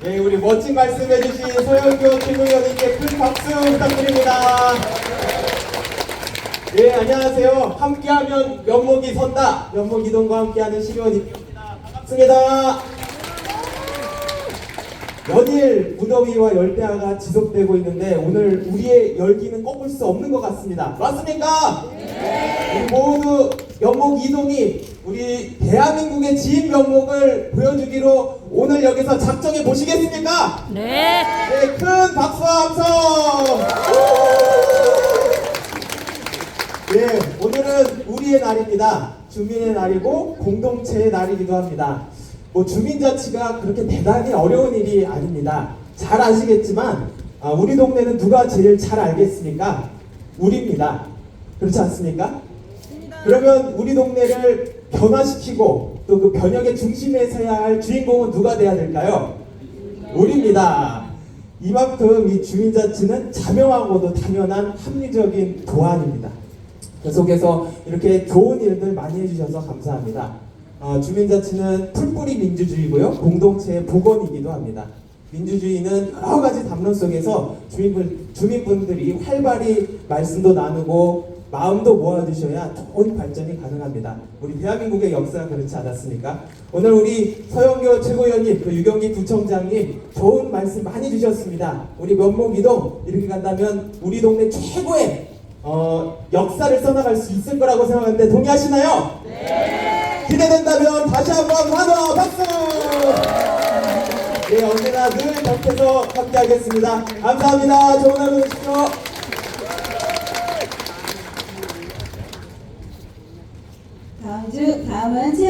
네, 우리 멋진 말씀 해주신 서영교 최고위원님께 큰 박수 부탁드립니다. 네, 안녕하세요. 함께하면 면목이 선다. 면목 이동과 함께하는 시의원입니다. 반갑습니다. 연일 무더위와 열대야가 지속되고 있는데 오늘 우리의 열기는 꺾을 수 없는 것 같습니다. 맞습니까? 네. 모두 면목 이동이 우리 대한민국의 지인 면목을 보여주기로 오늘 여기서 작정해 보시겠습니까? 네. 네, 큰 박수와 함성! 네, 오늘은 우리의 날입니다. 주민의 날이고 공동체의 날이기도 합니다. 뭐 주민자치가 그렇게 대단히 어려운 일이 아닙니다. 잘 아시겠지만 아, 우리 동네는 누가 제일 잘 알겠습니까? 우리입니다. 그렇지 않습니까? 그러면 우리 동네를 변화시키고 또 그 변혁의 중심에 서야 할 주인공은 누가 돼야 될까요? 우리입니다. 이만큼 이 주민자치는 자명하고도 당연한 합리적인 도안입니다. 그 속에서 이렇게 좋은 일들 많이 해주셔서 감사합니다. 어, 주민자치는 풀뿌리 민주주의고요. 공동체의 복원이기도 합니다. 민주주의는 여러 가지 담론 속에서 주민분, 주민분들이 활발히 말씀도 나누고 마음도 모아주셔야 좋은 발전이 가능합니다. 우리 대한민국의 역사가 그렇지 않았습니까? 오늘 우리 서영교 최고위원님, 또 유경기 구청장님 좋은 말씀 많이 주셨습니다. 우리 면목이동 이렇게 간다면 우리 동네 최고의 어, 역사를 써나갈 수 있을 거라고 생각하는데 동의하시나요? 네. 기대된다면 다시 한번 환호 박수! 네, 언제나 늘 곁에서 함께하겠습니다. 감사합니다. 좋은 하루 되십시오. 다음 주 다음은 채연